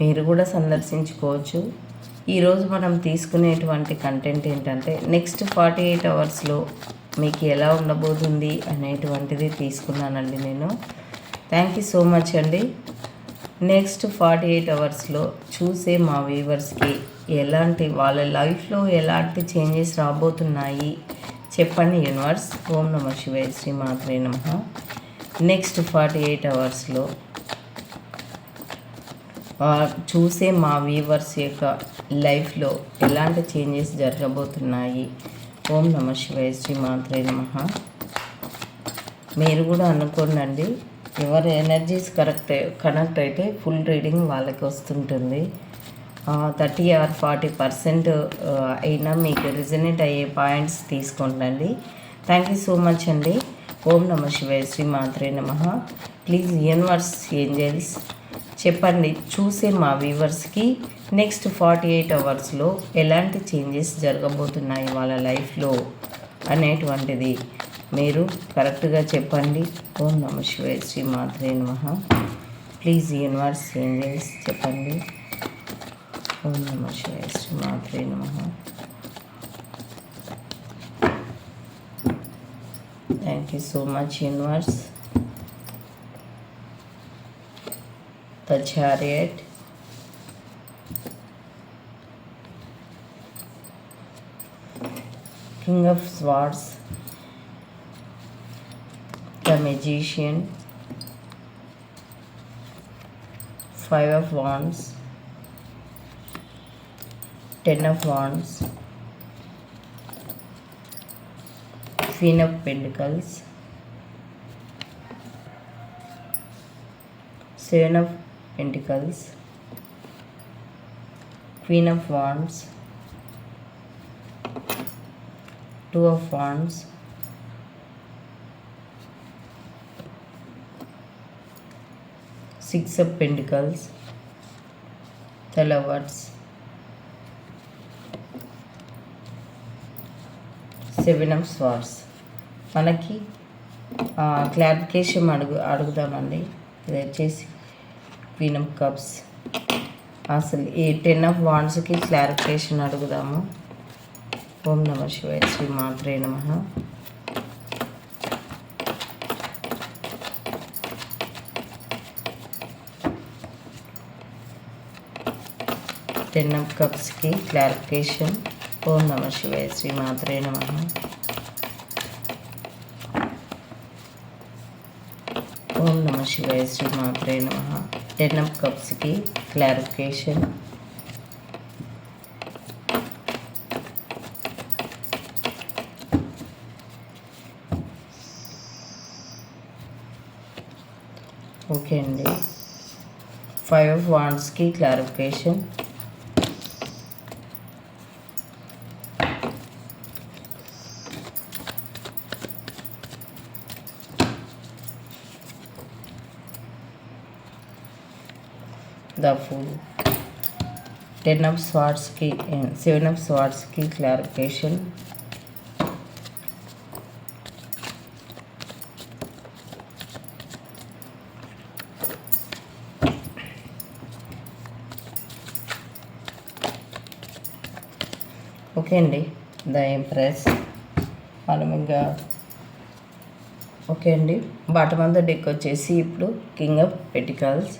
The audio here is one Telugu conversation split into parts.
మీరు కూడా సందర్శించుకోవచ్చు. ఈరోజు మనం తీసుకునేటువంటి కంటెంట్ ఏంటంటే నెక్స్ట్ ఫార్టీ ఎయిట్ అవర్స్లో మీకు ఎలా ఉండబోతుంది అనేటువంటిది తీసుకున్నానండి నేను. థ్యాంక్ యూ సో మచ్ అండి. నెక్స్ట్ ఫార్టీ ఎయిట్ అవర్స్లో చూసే మా వ్యూవర్స్కి ఎలాంటి వాళ్ళ లైఫ్లో ఎలాంటి చేంజెస్ రాబోతున్నాయి చెప్పండి యూనివర్స్ ఓం నమ శివాయ శ్రీ మాత్రే నమ. నెక్స్ట్ ఫార్టీ ఎయిట్ అవర్స్లో చూసే మా వ్యూవర్స్ యొక్క లైఫ్లో ఎలాంటి చేంజెస్ జరగబోతున్నాయి? ఓం నమ శివాయ శ్రీ మాత్రే నమ. మీరు కూడా అనుకోండి ఎవరి ఎనర్జీస్ కరెక్ట్ కనెక్ట్ అయితే ఫుల్ రీడింగ్ వాళ్ళకి వస్తుంటుంది. థర్టీ ఆర్ ఫార్టీ పర్సెంట్ అయినా మీకు రిజనేట్ అయ్యే పాయింట్స్ తీసుకుంటండి థ్యాంక్ యూ సో మచ్ అండి. ఓం నమ శివాయ శ్రీ మాత్రే నమ. ప్లీజ్ యూనివర్స్ ఏంజల్స్ చెప్పండి చూసే మా వ్యూవర్స్కి నెక్స్ట్ ఫార్టీ ఎయిట్ అవర్స్లో ఎలాంటి చేంజెస్ జరగబోతున్నాయి వాళ్ళ లైఫ్లో అనేటువంటిది మీరు కరెక్ట్గా చెప్పండి. ఓం నమ శివాయ శ్రీ మాత్రే నమ. ప్లీజ్ యూనివర్స్ ఏంజల్స్ చెప్పండి. ఓం నమ శివాయ శ్రీ మాత్రే నమ. Thank you so much universe the chariot king of swords. The magician. Five of wands. Ten of wands. Queen of pentacles. Seven of pentacles queen of wands two of wands six of pentacles తెలవర్స్ seven of swords మనకి క్లారిఫికేషన్ అడుగు అడుగుదామండి ఇది వచ్చేసి క్వీన్ ఆఫ్ కప్స్ అసలు ఈ టెన్ ఆఫ్ వాండ్స్కి క్లారిఫికేషన్ అడుగుదాము. ఓం నమ శివాయ శ్రీ మాత్రే నమ. టెన్ ఆఫ్ కప్స్కి క్లారిఫికేషన్ ఓం నమ శివాయ శ్రీ మాత్రే నమ. ఓం నమ శివాయ శ్రీ మాత్రే నమ. టెన్ ఆఫ్ కప్స్కి క్లారిఫికేషన్ ఓకే అండి ఫైవ్ ఆఫ్ వాండ్స్కి క్లారిఫికేషన్ ఫుల్. టెన్ ఆఫ్ స్వార్డ్స్కి సెవెన్ ఆఫ్ స్వార్డ్స్కి క్లారిఫికేషన్. ఓకే అండి ద ఎంప్రెస్. మనం ఇంకా ఓకే అండి బాటమ్ ఆఫ్ ద డెక్ వచ్చేసి ఇప్పుడు కింగ్ ఆఫ్ పెటికల్స్.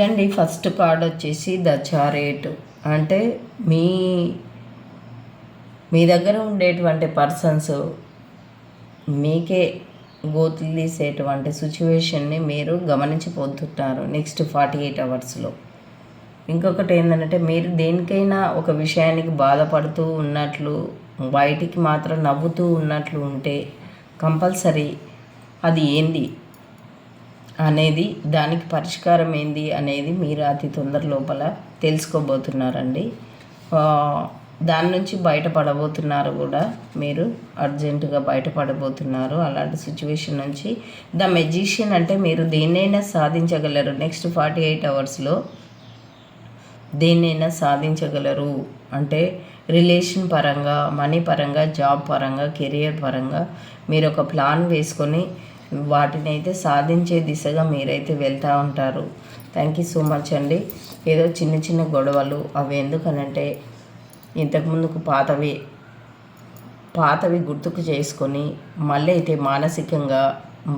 ఇదండి ఫస్ట్ కార్డ్ వచ్చేసి ద చారేట్. అంటే మీ మీ దగ్గర ఉండేటువంటి పర్సన్స్ మీకే గోతులు తీసేటువంటి సిచ్యువేషన్ని మీరు గమనించిపోతుంటారు నెక్స్ట్ ఫార్టీ ఎయిట్ అవర్స్లో. ఇంకొకటి ఏంటంటే మీరు దేనికైనా ఒక విషయానికి బాధపడుతూ ఉన్నట్లు బయటికి మాత్రం నవ్వుతూ ఉన్నట్లు ఉంటే కంపల్సరీ అది ఏంది? అనేది దానికి పరిష్కారం ఏంది అనేది మీరు అతి తొందర లోపల తెలుసుకోబోతున్నారండి. దాని నుంచి బయటపడబోతున్నారు కూడా మీరు. అర్జెంటుగా బయటపడబోతున్నారు అలాంటి సిచ్యువేషన్ నుంచి. ద మెజిషియన్ అంటే మీరు దేన్నైనా సాధించగలరు. నెక్స్ట్ ఫార్టీ ఎయిట్ అవర్స్లో దేన్నైనా సాధించగలరు. అంటే రిలేషన్ పరంగా మనీ పరంగా జాబ్ పరంగా కెరియర్ పరంగా మీరు ఒక ప్లాన్ వేసుకొని వాటిని అయితే సాధించే దిశగా మీరైతే వెళ్తూ ఉంటారు. థ్యాంక్ యూ సో మచ్ అండి. ఏదో చిన్న చిన్న గొడవలు అవి ఎందుకనంటే ఇంతకుముందుకు పాతవి పాతవి గుర్తుకు చేసుకొని మళ్ళీ అయితే మానసికంగా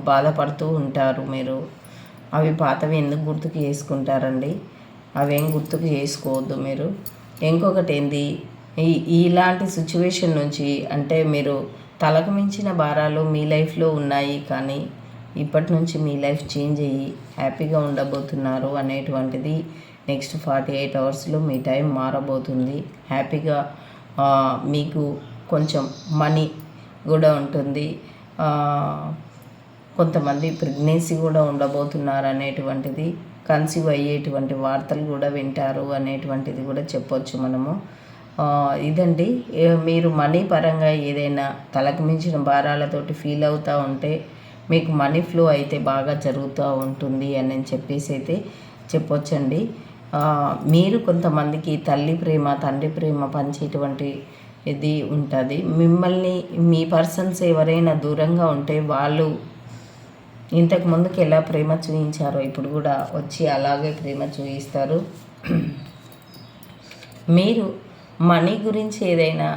బాధపడుతూ ఉంటారు మీరు. అవి పాతవి ఎందుకు గుర్తుకు చేసుకుంటారండి? అవేం గుర్తుకు చేసుకోవద్దు మీరు. ఇంకొకటి ఏంది? ఈ ఇలాంటి సిచ్యువేషన్ నుంచి అంటే మీరు తలకు మించిన భారాలు మీ లైఫ్లో ఉన్నాయి కానీ ఇప్పటి నుంచి మీ లైఫ్ చేంజ్ అయ్యి హ్యాపీగా ఉండబోతున్నారు అనేటువంటిది నెక్స్ట్ ఫార్టీ ఎయిట్ అవర్స్లో మీ టైం మారబోతుంది. హ్యాపీగా మీకు కొంచెం మనీ కూడా ఉంటుంది. కొంతమంది ప్రెగ్నెన్సీ కూడా ఉండబోతున్నారు అనేటువంటిది కన్సీవ్ అయ్యేటువంటి వార్తలు కూడా వింటారు అనేటువంటిది కూడా చెప్పొచ్చు మనము. ఇదండి. మీరు మనీ పరంగా ఏదైనా తలకు మించిన భారాలతోటి ఫీల్ అవుతూ ఉంటే మీకు మనీ ఫ్లో అయితే బాగా జరుగుతూ ఉంటుంది అని చెప్పేసి అయితే చెప్పొచ్చండి. మీరు కొంతమందికి తల్లి ప్రేమ తండ్రి ప్రేమ పంచేటువంటి ఇది ఉంటుంది. మిమ్మల్ని మీ పర్సన్స్ ఎవరైనా దూరంగా ఉంటే వాళ్ళు ఇంతకు ముందుకు ఎలా ప్రేమ చూపించారో ఇప్పుడు కూడా వచ్చి అలాగే ప్రేమ చూపిస్తారు మీరు మనీ గురించి ఏదైనా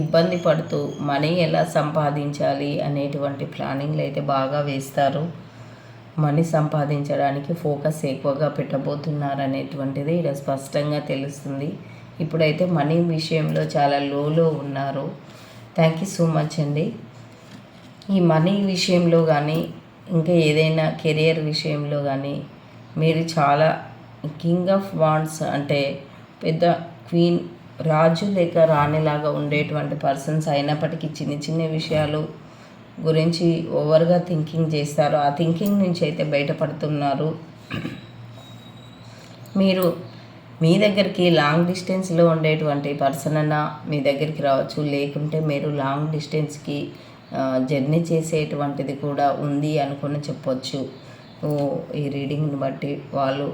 ఇబ్బంది పడుతూ మనీ ఎలా సంపాదించాలి అనేటువంటి ప్లానింగ్లు అయితే బాగా వేస్తారు. మనీ సంపాదించడానికి ఫోకస్ ఎక్కువగా పెట్టబోతున్నారు అనేటువంటిది ఇక్కడ స్పష్టంగా తెలుస్తుంది. ఇప్పుడైతే మనీ విషయంలో చాలా లోలో ఉన్నారు. థ్యాంక్ యూ సో మచ్ అండి. ఈ మనీ విషయంలో కానీ ఇంకా ఏదైనా కెరియర్ విషయంలో కానీ మీరు చాలా కింగ్ ఆఫ్ వాండ్స్ అంటే పెద్ద క్వీన్ రాజు లేక రాణిలాగా ఉండేటువంటి పర్సన్స్ అయినప్పటికీ చిన్న చిన్న విషయాలు గురించి ఓవర్గా థింకింగ్ చేస్తారు. ఆ థింకింగ్ నుంచి అయితే బయటపడుతున్నారు. మీరు మీ దగ్గరికి లాంగ్ డిస్టెన్స్లో ఉండేటువంటి పర్సన్ అన్నా మీ దగ్గరికి రావచ్చు. లేకుంటే మీరు లాంగ్ డిస్టెన్స్కి జర్నీ చేసేటువంటిది కూడా ఉంది అనుకుని చెప్పొచ్చు. ఈ రీడింగ్ని బట్టి వాళ్ళు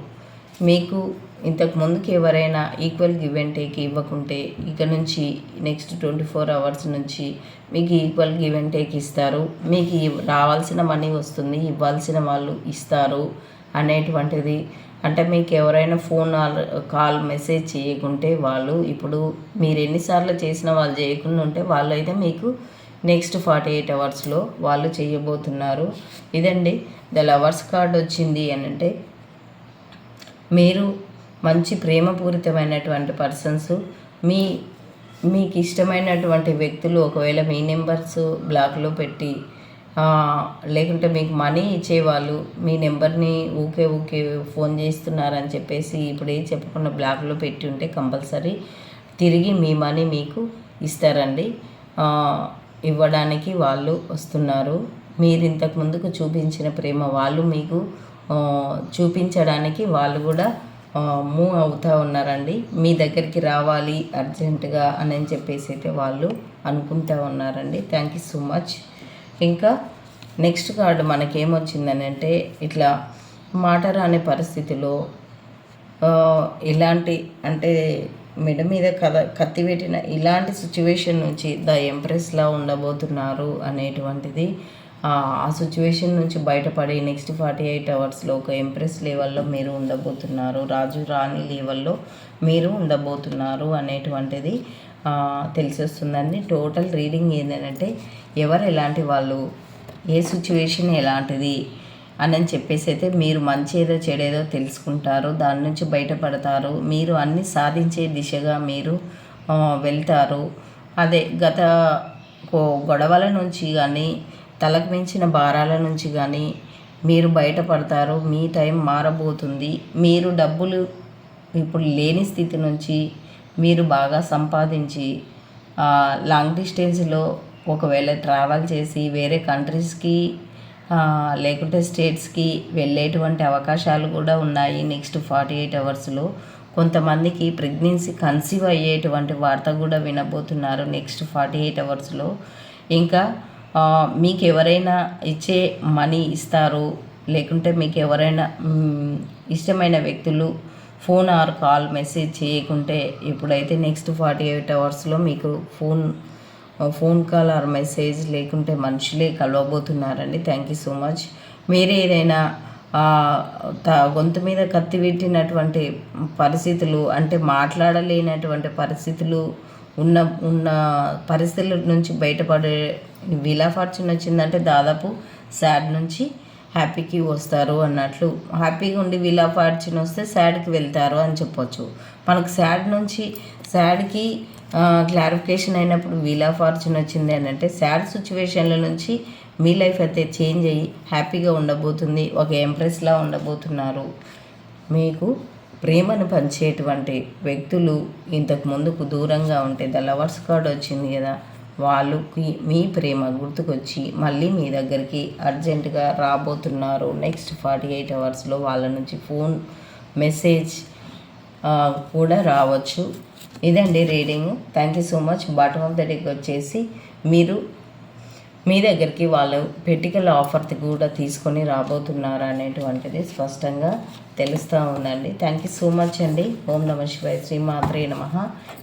మీకు ఇంతకు ముందుకు ఎవరైనా ఈక్వల్ గివ్ అండ్ టేక్ ఇవ్వకుంటే ఇక నుంచి నెక్స్ట్ ట్వంటీ ఫోర్ అవర్స్ నుంచి మీకు ఈక్వల్ గివ్ అండ్ టేక్ ఇస్తారు. మీకు రావాల్సిన మనీ వస్తుంది ఇవ్వాల్సిన వాళ్ళు ఇస్తారు అనేటువంటిది. అంటే మీకు ఎవరైనా ఫోన్ కాల్ మెసేజ్ చేయకుంటే వాళ్ళు ఇప్పుడు మీరు ఎన్నిసార్లు చేసిన వాళ్ళు చేయకుండా ఉంటే వాళ్ళు అయితే మీకు నెక్స్ట్ ఫార్టీ ఎయిట్ అవర్స్లో వాళ్ళు చేయబోతున్నారు. ఇదండి. ద లవర్స్ కార్డ్ వచ్చింది అని అంటే మీరు మంచి ప్రేమపూరితమైనటువంటి పర్సన్స్ మీ మీకు ఇష్టమైనటువంటి వ్యక్తులు ఒకవేళ మీ నెంబర్స్ బ్లాక్లో పెట్టి లేకుంటే మీకు మనీ ఇచ్చేవాళ్ళు మీ నెంబర్ని ఊకే ఊకే ఫోన్ చేస్తున్నారని చెప్పేసి ఇప్పుడే చెప్పకుండా బ్లాక్లో పెట్టి ఉంటే కంపల్సరీ తిరిగి మీ మనీ మీకు ఇస్తారండి. ఇవ్వడానికి వాళ్ళు వస్తున్నారు. మీరు ఇంతకు ముందుకు చూపించిన ప్రేమ వాళ్ళు మీకు చూపించడానికి వాళ్ళు కూడా మూవ్ అవుతూ ఉన్నారండి. మీ దగ్గరికి రావాలి అర్జెంటుగా అని చెప్పేసి అయితే వాళ్ళు అనుకుంటూ ఉన్నారండి. థ్యాంక్ యూ సో మచ్ ఇంకా నెక్స్ట్ కార్డు మనకేమొచ్చిందని అంటే ఇట్లా మాట రాని పరిస్థితిలో ఇలాంటి అంటే మెడ మీద కథ కత్తి పెట్టిన ఇలాంటి సిచ్యువేషన్ నుంచి ద ఎంప్రెస్లా ఉండబోతున్నారు అనేటువంటిది ఆ సిచ్యువేషన్ నుంచి బయటపడి నెక్స్ట్ ఫార్టీ ఎయిట్ అవర్స్లో ఒక ఎంప్రెస్ లెవెల్లో మీరు ఉండబోతున్నారు. రాజు రాణి లెవెల్లో మీరు ఉండబోతున్నారు అనేటువంటిది తెలిసొస్తుందండి. టోటల్ రీడింగ్ ఏంటంటే ఎవరు ఎలాంటి వాళ్ళు ఏ సిచ్యువేషన్ ఎలాంటిది అని చెప్పేసి అయితే మీరు మంచి ఏదో చెడేదో తెలుసుకుంటారు దాని నుంచి బయటపడతారు. మీరు అన్ని సాధించే దిశగా మీరు వెళ్తారు. అదే గత గొడవల నుంచి కానీ తలకు మించిన భారాల నుంచి కానీ మీరు బయటపడతారు మీ టైం మారబోతుంది. మీరు డబ్బులు ఇప్పుడు లేని స్థితి నుంచి మీరు బాగా సంపాదించి లాంగ్ డిస్టెన్స్లో ఒకవేళ ట్రావెల్ చేసి వేరే కంట్రీస్కి లేకుంటే స్టేట్స్కి వెళ్ళేటువంటి అవకాశాలు కూడా ఉన్నాయి నెక్స్ట్ ఫార్టీ ఎయిట్ అవర్స్లో కొంతమందికి ప్రెగ్నెన్సీ కన్సీవ్ అయ్యేటువంటి వార్త కూడా వినబోతున్నారు నెక్స్ట్ ఫార్టీ ఎయిట్ అవర్స్లో ఇంకా మీకు ఎవరైనా ఇచ్చే మనీ ఇస్తారు లేకుంటే మీకు ఎవరైనా ఇష్టమైన వ్యక్తులు ఫోన్ ఆర్ కాల్ మెసేజ్ చేయకుంటే ఇప్పుడైతే నెక్స్ట్ ఫార్టీ ఎయిట్ అవర్స్లో మీకు phone phone call or message లేకుంటే మనుషులే కలవబోతున్నారండి. Thank you so much. మీరు ఏదైనా త- గొంతు మీద కత్తి పెట్టినటువంటి పరిస్థితులు అంటే మాట్లాడలేనటువంటి పరిస్థితులు ఉన్న ఉన్న పరిస్థితుల నుంచి బయటపడే విలా ఫార్చ్యూన్ వచ్చిందంటే దాదాపు శాడ్ నుంచి హ్యాపీకి వస్తారు అన్నట్లు. హ్యాపీగా ఉండి విలా ఫార్చ్యూన్ వస్తే శాడ్కి వెళ్తారు అని చెప్పొచ్చు. మనకు శాడ్ నుంచి శాడ్కి క్లారిఫికేషన్ అయినప్పుడు వీల్ ఆఫ్ ఫార్చ్యూన్ వచ్చింది అని అంటే సాడ్ సిచ్యువేషన్ల నుంచి మీ లైఫ్ అయితే చేంజ్ అయ్యి హ్యాపీగా ఉండబోతుంది ఒక ఎంప్రెస్లా ఉండబోతున్నారు. మీకు ప్రేమను పంచేటువంటి వ్యక్తులు ఇంతకు ముందుకు దూరంగా ఉంటే ద లవర్స్ కార్డ్ వచ్చింది కదా వాళ్ళకి మీ ప్రేమ గుర్తుకొచ్చి మళ్ళీ మీ దగ్గరికి అర్జెంటుగా రాబోతున్నారు. నెక్స్ట్ ఫార్టీ ఎయిట్ అవర్స్లో వాళ్ళ నుంచి ఫోన్ మెసేజ్ కూడా రావచ్చు. ఇదండి reading. Thank you so much. Bottom of the డేకి వచ్చేసి మీరు మీ దగ్గరికి వాళ్ళు పెటికల్ ఆఫర్ కూడా తీసుకొని రాబోతున్నారు అనేటువంటిది స్పష్టంగా తెలుస్తూ ఉందండి. థ్యాంక్ యూ సో మచ్ అండి. ఓం నమ శివాయ శ్రీ మాత్రే నమ.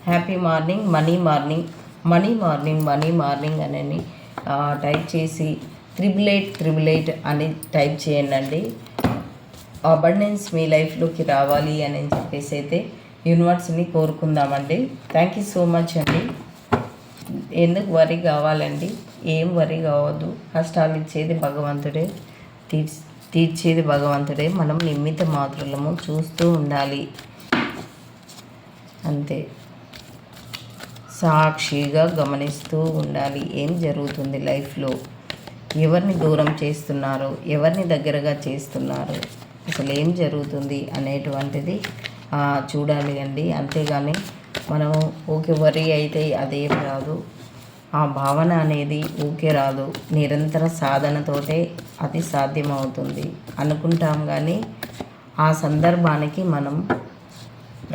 Happy morning. Money morning. Money morning money morning అని టైప్ చేసి త్రిబుల్ ఎయిట్ త్రిబుల్ ఎయిట్ అని టైప్ చేయండి అబండెన్స్ మీ లైఫ్లోకి రావాలి అని చెప్పేసి అయితే యూనివర్స్ని కోరుకుందామండి. థ్యాంక్ యూ సో మచ్ అండి. ఎందుకు వరి కావాలండి? ఏం వరి కావద్దు. కష్టాలు ఇచ్చేది భగవంతుడే. తీర్చి తీర్చేది భగవంతుడే. మనం నిమిత్త మాత్రులము చూస్తూ ఉండాలి. అంతే. సాక్షిగా గమనిస్తూ ఉండాలి. ఏం జరుగుతుంది లైఫ్లో? ఎవరిని దూరం చేస్తున్నారు? ఎవరిని దగ్గరగా చేస్తున్నారు? అసలు ఏం జరుగుతుంది అనేటువంటిది చూడాలి అండి. అంతేగాని మనము ఊకే వరి అయితే అదేం రాదు. ఆ భావన అనేది ఊకే రాదు. నిరంతర సాధనతోటే అది సాధ్యమవుతుంది అనుకుంటాం కానీ ఆ సందర్భానికి మనం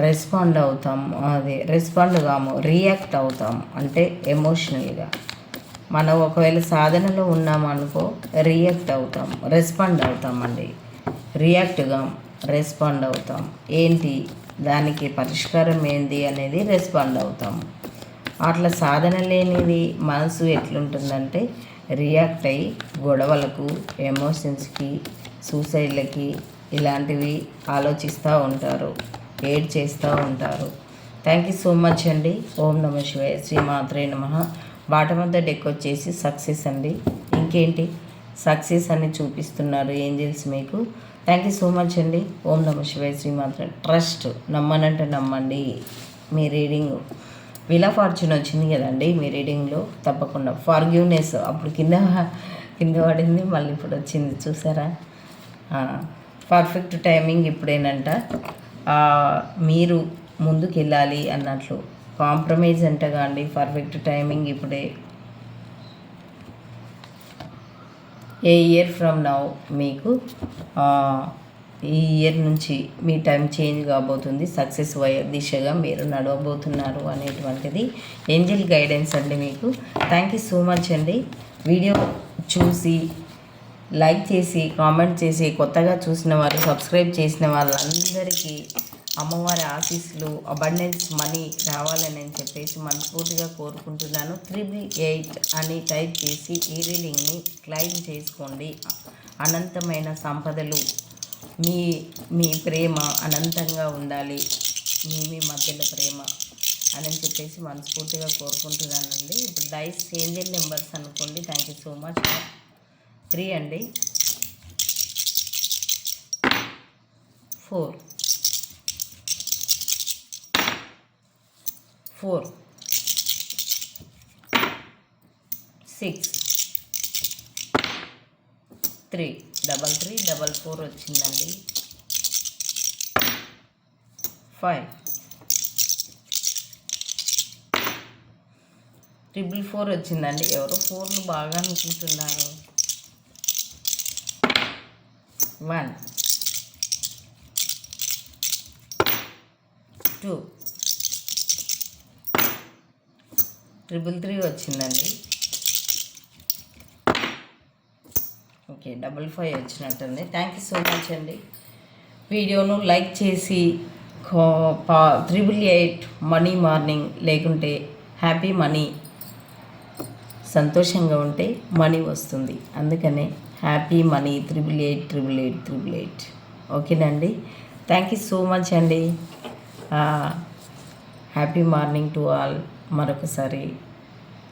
రెస్పాండ్ అవుతాం అది రెస్పాండ్ కాము రియాక్ట్ అవుతాం అంటే ఎమోషనల్గా మనం ఒకవేళ సాధనలో ఉన్నామనుకో రియాక్ట్ అవుతాం రెస్పాండ్ అవుతామండి. రియాక్ట్గా రెస్పాండ్ అవుతాం. ఏంటి? దానికి పరిష్కారం ఏంటి అనేది రెస్పాండ్ అవుతాం. అట్లా సాధన లేనిది మనసు ఎట్లుంటుందంటే రియాక్ట్ అయ్యి గొడవలకు ఎమోషన్స్కి సూసైడ్లకి ఇలాంటివి ఆలోచిస్తూ ఉంటారు. ఎయిడ్ చేస్తూ ఉంటారు. థ్యాంక్ యూ సో మచ్ అండి. ఓం నమ శివాయ. శ్రీ మాత్రే నమ. బాటం ఆఫ్ డెక్ వచ్చేసి సక్సెస్ అండి. ఇంకేంటి? సక్సెస్ అని చూపిస్తున్నారు ఏంజల్స్ మీకు. థ్యాంక్ యూ సో మచ్ అండి. ఓం నమ శివాయ. శ్రీ మాత్రే. ట్రస్ట్ నమ్మనంటే నమ్మండి. మీ రీడింగ్ విలా ఫార్చ్యూన్ వచ్చింది కదండి. మీ రీడింగ్లో తప్పకుండా ఫార్గ్యూనెస్ అప్పుడు కింద కింద పడింది మళ్ళీ ఇప్పుడు వచ్చింది. చూసారా? పర్ఫెక్ట్ టైమింగ్ ఇప్పుడేనంట. మీరు ముందుకెళ్ళాలి అన్నట్లు కాంప్రమైజ్ అంటగా అండి పర్ఫెక్ట్ టైమింగ్ ఇప్పుడే. ఏ ఇయర్ ఫ్రమ్ నౌ మీకు ఈ ఇయర్ నుంచి మీ టైం చేంజ్ కాబోతుంది సక్సెస్ దిశగా మీరు నడవబోతున్నారు అనేటువంటిది ఏంజిల్ గైడెన్స్ అండి మీకు. థ్యాంక్ యూ సో మచ్ అండి. వీడియో చూసి లైక్ చేసి కామెంట్ చేసి కొత్తగా చూసిన వారు సబ్స్క్రైబ్ చేసిన వాళ్ళందరికీ అమ్మవారి ఆఫీసులు అబండెన్స్ మనీ రావాలని అని చెప్పేసి మనస్ఫూర్తిగా కోరుకుంటున్నాను. త్రిబుల్ ఎయిట్ అని టైప్ చేసి ఈ రీడింగ్ని క్లైమ్ చేసుకోండి. అనంతమైన సంపదలు మీ మీ ప్రేమ అనంతంగా ఉండాలి. మీ మీ మధ్యలో ప్రేమ అని చెప్పేసి మనస్ఫూర్తిగా కోరుకుంటున్నానండి. ఇప్పుడు డైస్ ఏంజల్ నెంబర్స్ అనుకోండి. Thank you so much. Three అండి. Four. Four. Six. Three. Double three double four వచ్చిందండి. ఫైవ్. ట్రిపుల్ ఫోర్ వచ్చిందండి. ఎవరో ఫోర్లు బాగా అనుకుంటున్నారు? వన్ టూ ట్రిపుల్ త్రీ వచ్చిందండి. ఓకే డబల్ ఫైవ్ వచ్చినట్టుంది. థ్యాంక్ యూ సో మచ్ అండి. వీడియోను లైక్ చేసి త్రిబుల్ ఎయిట్ మనీ మార్నింగ్ లేకుంటే హ్యాపీ మనీ సంతోషంగా ఉంటే మనీ వస్తుంది. అందుకనే happy money triple eight triple eight triple eight ఓకేనండి థ్యాంక్ యూ సో మచ్ అండి హ్యాపీ మార్నింగ్ టు ఆల్ మరొకసారి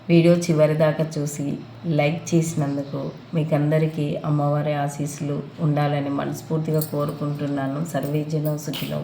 వీడియో చివరి దాకా చూసి లైక్ చేసినందుకు మీకు అందరికీ అమ్మవారి ఆశీస్సులు ఉండాలని మనస్ఫూర్తిగా కోరుకుంటున్నాను. సర్వేజన సుఖినో